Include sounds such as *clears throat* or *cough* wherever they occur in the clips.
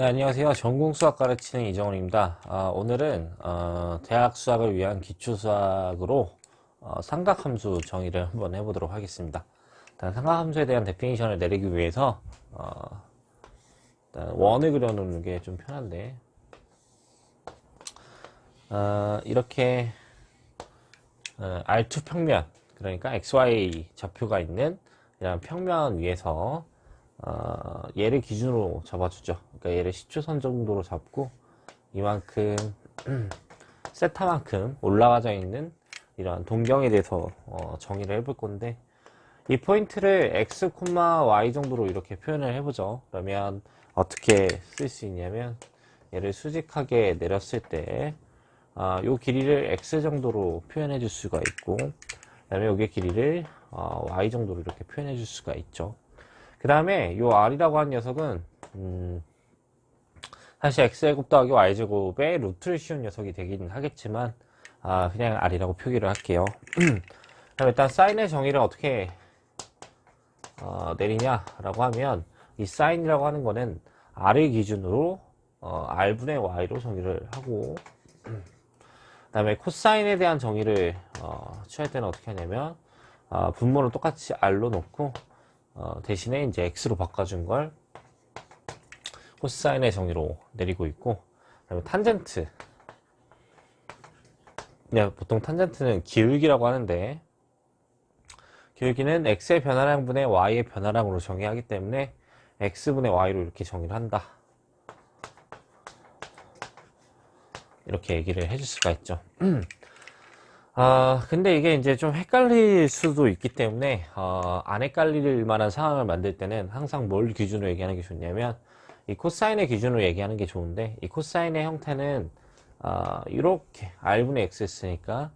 네, 안녕하세요. 전공 수학 가르치는 이정훈입니다. 아, 오늘은 어, 대학 수학을 위한 기초 수학으로 어, 삼각함수 정의를 한번 해보도록 하겠습니다. 일단 삼각함수에 대한 데피니션을 내리기 위해서 어, 일단 원을 그려놓는 게 좀 편한데 어, 이렇게 어, R2 평면 그러니까 XY 좌표가 있는 이런 평면 위에서 어, 얘를 기준으로 잡아주죠. 그러니까 얘를 10초선 정도로 잡고 이만큼 *clears throat* 세타만큼 올라가져 있는 이런 동경에 대해서 어, 정의를 해볼 건데 이 포인트를 x, y 정도로 이렇게 표현을 해보죠. 그러면 어떻게 쓸 수 있냐면 얘를 수직하게 내렸을 때 아, 요 길이를 x 정도로 표현해 줄 수가 있고 그 다음에 요게 길이를 어, y 정도로 이렇게 표현해 줄 수가 있죠. 그 다음에 요 r이라고 하는 녀석은 음, 사실 x제곱 더하기 y제곱의 루트를 씌운 녀석이 되긴 하겠지만 아, 그냥 r이라고 표기를 할게요. *clears throat* 그럼 일단 사인의 정의를 어떻게 어, 내리냐 라고 하면 이 사인이라고 하는 거는 r을 기준으로 어, r분의 y로 정의를 하고 *clears throat* 그 다음에 코사인에 대한 정의를 어, 취할 때는 어떻게 하냐면 어, 분모를 똑같이 r로 놓고 어, 대신에 이제 x로 바꿔준 걸 코사인의 정의로 내리고 있고 그다음에 탄젠트. 네, 보통 탄젠트는 기울기라고 하는데 기울기는 x의 변화량분의 y의 변화량으로 정의하기 때문에 x분의 y로 이렇게 정의를 한다. 이렇게 얘기를 해줄 수가 있죠 *clears throat* 아, 근데 이게 이제 좀 헷갈릴 수도 있기 때문에, 어, 안 헷갈릴 만한 상황을 만들 때는 항상 뭘 기준으로 얘기하는 게 좋냐면, 이 코사인의 기준으로 얘기하는 게 좋은데, 이 코사인의 형태는, 어, 이렇게 R분의 X였으니까,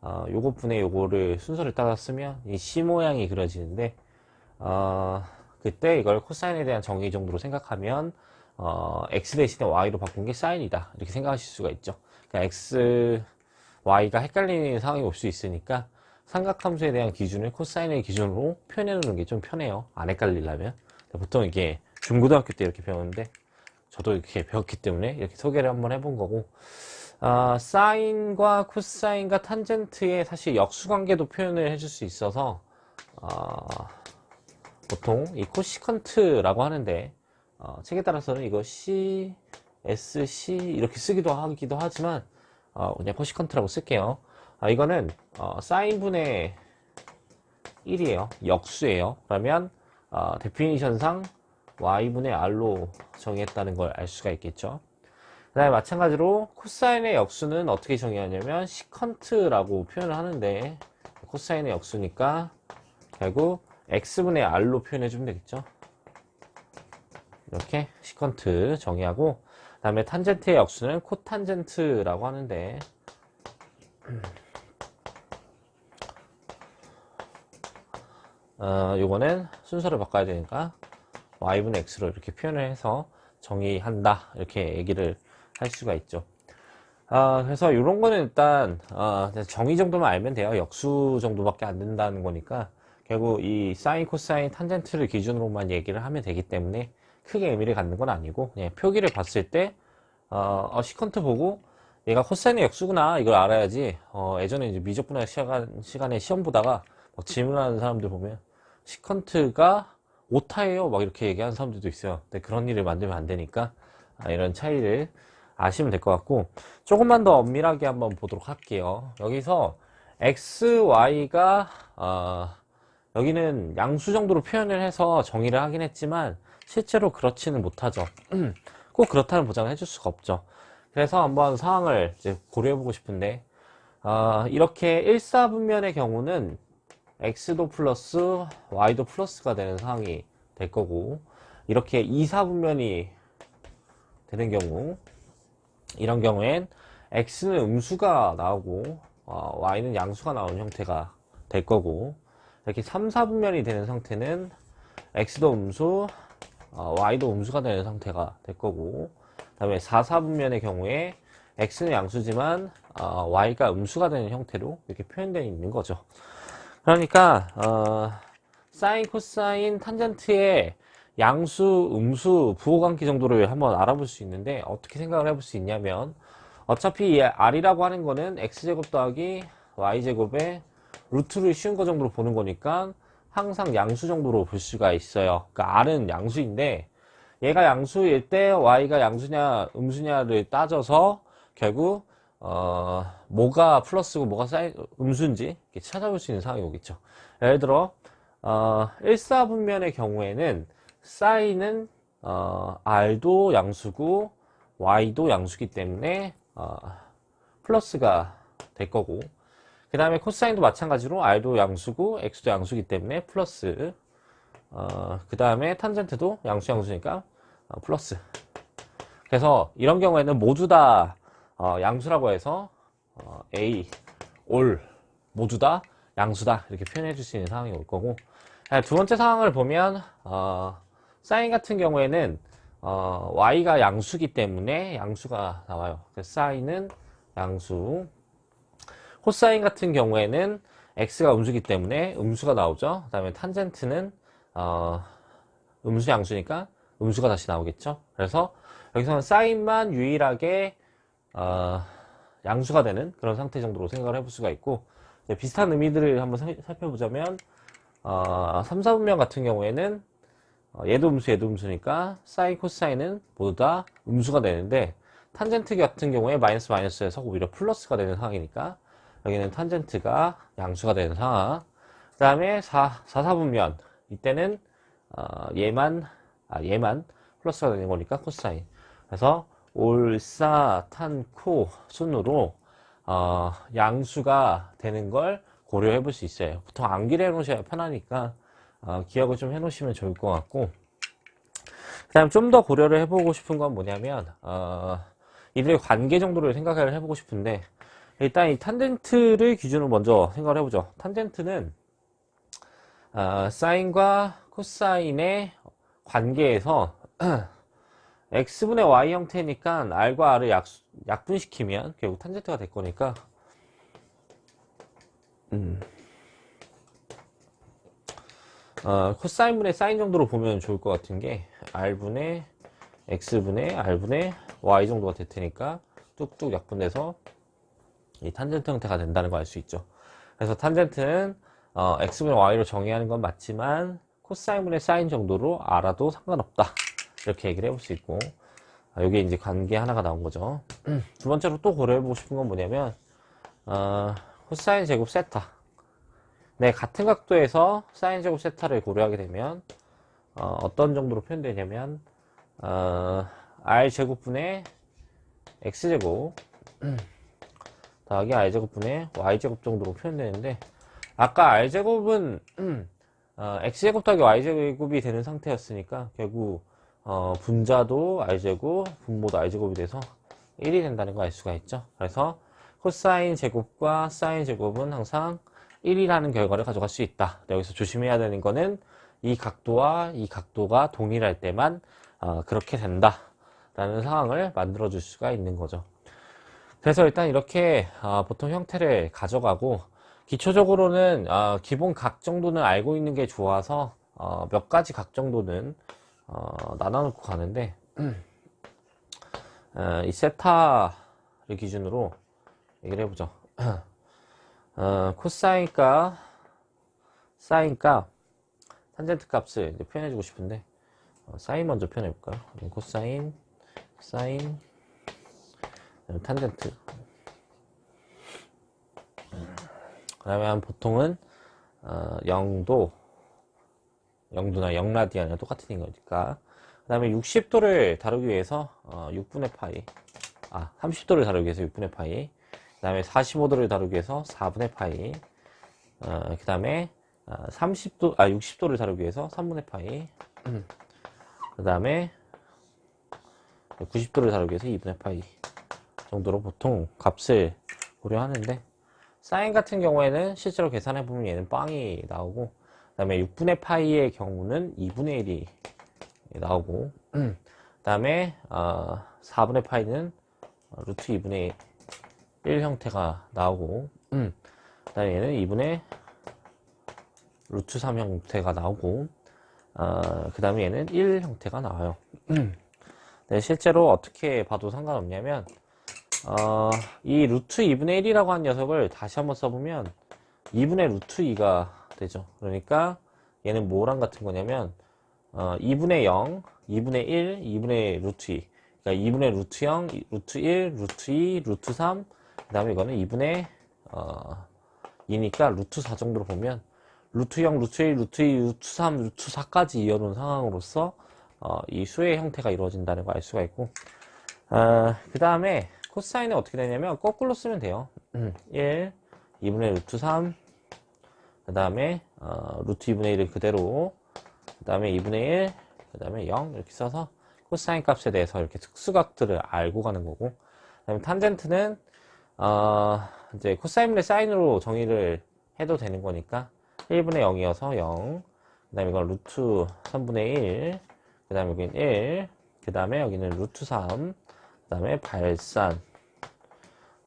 어, 요것분의 요거를 순서를 따라 쓰면, 이 C 모양이 그려지는데, 어, 그때 이걸 코사인에 대한 정의 정도로 생각하면, 어, X 대신에 Y로 바꾼 게 사인이다. 이렇게 생각하실 수가 있죠. 그러니까 X, y가 헷갈리는 상황이 올 수 있으니까 삼각함수에 대한 기준을 코사인의 기준으로 표현해 놓는 게 좀 편해요. 안 헷갈리려면. 보통 이게 중고등학교 때 이렇게 배웠는데 저도 이렇게 배웠기 때문에 이렇게 소개를 한번 해본 거고 아, 사인과 코사인과 탄젠트의 사실 역수관계도 표현을 해줄 수 있어서 아, 보통 이 코시컨트라고 하는데 어, 책에 따라서는 이거 C, S, C 이렇게 쓰기도 하기도 하지만 어, 그냥 코시컨트라고 쓸게요. 아, 이거는 어, 사인분의 1이에요. 역수예요. 그러면 어, 데피니션상 y분의 r로 정의했다는 걸 알 수가 있겠죠. 그 다음에 마찬가지로 코사인의 역수는 어떻게 정의하냐면 시컨트라고 표현을 하는데 코사인의 역수니까 결국 x분의 r로 표현해 주면 되겠죠. 이렇게 시컨트 정의하고 그 다음에 탄젠트의 역수는 코탄젠트라고 하는데 어, 요거는 순서를 바꿔야 되니까 y분의 x로 이렇게 표현을 해서 정의한다 이렇게 얘기를 할 수가 있죠. 아, 그래서 이런 거는 일단 어, 정의 정도만 알면 돼요. 역수 정도밖에 안 된다는 거니까 결국 이 사인 코사인 탄젠트를 기준으로만 얘기를 하면 되기 때문에 크게 의미를 갖는 건 아니고 그냥 표기를 봤을 때 어, 어, 시컨트 보고 얘가 코사인의 역수구나 이걸 알아야지 어, 예전에 이제 미적분할 시간, 시간에 시험 보다가 막 질문하는 사람들 보면 시컨트가 오타예요 막 이렇게 얘기하는 사람들도 있어요. 근데 그런 일을 만들면 안 되니까 아, 이런 차이를 아시면 될 것 같고 조금만 더 엄밀하게 한번 보도록 할게요. 여기서 x, y가 어, 여기는 양수 정도로 표현을 해서 정의를 하긴 했지만 실제로 그렇지는 못하죠. 꼭 그렇다는 보장을 해줄 수가 없죠. 그래서 한번 상황을 이제 고려해 보고 싶은데 어, 이렇게 1사분면의 경우는 x도 플러스 y도 플러스가 되는 상황이 될 거고 이렇게 2사분면이 되는 경우 이런 경우엔 x는 음수가 나오고 어, y는 양수가 나오는 형태가 될 거고 이렇게 3, 4분면이 되는 상태는 x도 음수, 어, y도 음수가 되는 상태가 될 거고 그 다음에 4, 4분면의 경우에 x는 양수지만 어, y가 음수가 되는 형태로 이렇게 표현되어 있는 거죠. 그러니까 어, 사인, 코사인, 탄젠트의 양수, 음수, 부호관계 정도를 한번 알아볼 수 있는데 어떻게 생각을 해볼 수 있냐면 어차피 이 r이라고 하는 거는 x제곱 더하기 y제곱의 루트를 쉬운 거 정도로 보는 거니까 항상 양수 정도로 볼 수가 있어요. 그러니까 r은 양수인데 얘가 양수일 때 y가 양수냐 음수냐를 따져서 결국 어 뭐가 플러스고 뭐가 사인 음수인지 찾아볼 수 있는 상황이 오겠죠. 예를 들어 어 1사분면의 경우에는 사인은 어 r도 양수고 y도 양수기 때문에 어 플러스가 될 거고 그 다음에 코사인도 마찬가지로 r도 양수고 x도 양수기 때문에 플러스 어, 그 다음에 탄젠트도 양수 양수니까 어, 플러스. 그래서 이런 경우에는 모두 다 어, 양수라고 해서 어, a, 올 모두 다 양수다. 이렇게 표현해 줄 수 있는 상황이 올 거고. 아, 두 번째 상황을 보면 어, 사인 같은 경우에는 어, y가 양수기 때문에 양수가 나와요. 그래서 사인은 양수 코사인 같은 경우에는 x가 음수기 때문에 음수가 나오죠. 그 다음에 탄젠트는 어, 음수 양수니까 음수가 다시 나오겠죠. 그래서 여기서는 사인만 유일하게 어, 양수가 되는 그런 상태 정도로 생각을 해볼 수가 있고 비슷한 의미들을 한번 살- 살펴보자면 어, 3, 4분면 같은 경우에는 어, 얘도 음수 얘도 음수니까 사인 코사인은 모두 다 음수가 되는데 탄젠트 같은 경우에 마이너스 마이너스에서 오히려 플러스가 되는 상황이니까 여기는 탄젠트가 양수가 되는 상황. 그 다음에 4, 4, 4분면. 이때는, 어, 얘만, 아, 얘만 플러스가 되는 거니까 코사인. 그래서 올, 사, 탄, 코 순으로, 어, 양수가 되는 걸 고려해 볼 수 있어요. 보통 암기를 해 놓으셔야 편하니까, 어, 기억을 좀 해 놓으시면 좋을 것 같고. 그 다음 좀 더 고려를 해보고 싶은 건 뭐냐면, 어, 이들의 관계 정도를 생각을 해보고 싶은데, 일단 이 탄젠트를 기준으로 먼저 생각을 해보죠. 탄젠트는 어, 사인과 코사인의 관계에서 *clears throat* x분의 y 형태니까 r과 r을 약, 약분시키면 결국 탄젠트가 될 거니까 음. 어, 코사인분의 사인 정도로 보면 좋을 것 같은 게 r분의 x분의 r분의 y 정도가 될 테니까 뚝뚝 약분돼서 이 탄젠트 형태가 된다는 걸 알 수 있죠. 그래서 탄젠트는 어, x분의 y로 정의하는 건 맞지만 코사인분의 사인 정도로 알아도 상관없다. 이렇게 얘기를 해볼 수 있고 아, 이게 이제 관계 하나가 나온 거죠. *clears throat* 두 번째로 또 고려해보고 싶은 건 뭐냐면 어, 코사인 제곱 세타 네, 같은 각도에서 사인 제곱 세타를 고려하게 되면 어, 떤 정도로 표현되냐면 어, r 제곱분의 x 제곱 *clears throat* 더하기 r제곱분의 y제곱 정도로 표현되는데 아까 r제곱은 어, x제곱 더하기 y제곱이 되는 상태였으니까 결국 어, 분자도 r제곱, 분모도 r제곱이 돼서 1이 된다는 걸알 수가 있죠. 그래서 코사인 제곱과 사인 제곱은 항상 1이라는 결과를 가져갈 수 있다. 여기서 조심해야 되는 거는 이 각도와 이 각도가 동일할 때만 어, 그렇게 된다. 라는 상황을 만들어 줄 수가 있는 거죠. 그래서 일단 이렇게 어, 보통 형태를 가져가고 기초적으로는 어, 기본 각 정도는 알고 있는 게 좋아서 어, 몇 가지 각 정도는 어, 나눠놓고 가는데 어, 이 세타를 기준으로 얘기를 해보죠. 어, 코사인과 사인과 탄젠트 값을 표현해주고 싶은데 어, 사인 먼저 표현해볼까요? 코사인, 사인, 탄젠트. 그 다음에 보통은 어, 0도, 0도나 0라디안이랑 똑같은 거니까. 그 다음에 60도를 다루기 위해서 어, 6분의 파이, 아 30도를 다루기 위해서 6분의 파이, 그 다음에 45도를 다루기 위해서 4분의 파이, 어, 그 다음에 30도, 아 60도를 다루기 위해서 3분의 파이, 그 다음에 90도를 다루기 위해서 2분의 파이. 정도로 보통 값을 고려하는데 사인 같은 경우에는 실제로 계산해 보면 얘는 빵이 나오고 그 다음에 6분의 파이의 경우는 2분의 1이 나오고 그 다음에 어, 4분의 파이는 루트 2분의 1 형태가 나오고 그 다음에 얘는 2분의 루트 3 형태가 나오고 어, 그 다음에 얘는 1 형태가 나와요. 네, 실제로 어떻게 봐도 상관없냐면, 어, 이 루트 2분의 1이라고 한 녀석을 다시 한번 써보면 2분의 루트 2가 되죠. 그러니까 얘는 뭐랑 같은 거냐면, 어, 2분의 0, 2분의 1, 2분의 루트 2. 그러니까 2분의 루트 0, 루트 1, 루트 2, 루트 3, 그 다음에 이거는 2분의, 어, 2니까 루트 4 정도로 보면 루트 0, 루트 1, 루트 2, 루트 3, 루트 4까지 이어놓은 상황으로서 어, 이 수의 형태가 이루어진다는 걸 알 수가 있고 그 다음에 코사인은 어떻게 되냐면 거꾸로 쓰면 돼요. 1, 2분의 루트 3, 그 다음에 어, 루트 2분의 1을 그대로 그 다음에 2분의 1, 그 다음에 0 이렇게 써서 코사인 값에 대해서 이렇게 특수각들을 알고 가는 거고 그 다음에 탄젠트는 어, 이제 코사인분의 사인으로 정의를 해도 되는 거니까 1분의 0이어서 0, 그 다음에 이건 루트 3분의 1, 그 다음에 여기는 1, 그 다음에 여기는 루트 3, 그 다음에 발산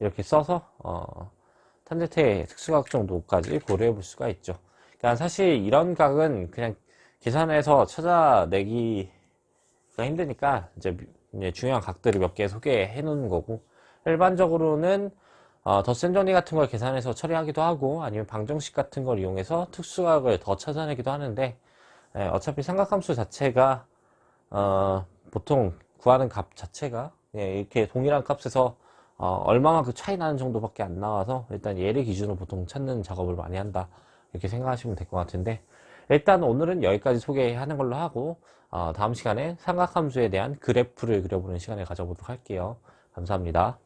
이렇게 써서 어, 탄젠트의 특수각 정도까지 고려해 볼 수가 있죠. 그러니까 사실 이런 각은 그냥 계산해서 찾아내기가 힘드니까 이제, 중요한 각들을 몇 개 소개해 놓는 거고 일반적으로는 어, 덧셈 정리 같은 걸 계산해서 처리하기도 하고 아니면 방정식 같은 걸 이용해서 특수각을 더 찾아내기도 하는데 예, 어차피 삼각함수 자체가 어, 보통 구하는 값 자체가 예, 이렇게 동일한 값에서 어, 얼마만큼 차이 나는 정도밖에 안 나와서 일단 얘를 기준으로 보통 찾는 작업을 많이 한다 이렇게 생각하시면 될 것 같은데 일단 오늘은 여기까지 소개하는 걸로 하고 어, 다음 시간에 삼각함수에 대한 그래프를 그려보는 시간을 가져보도록 할게요. 감사합니다.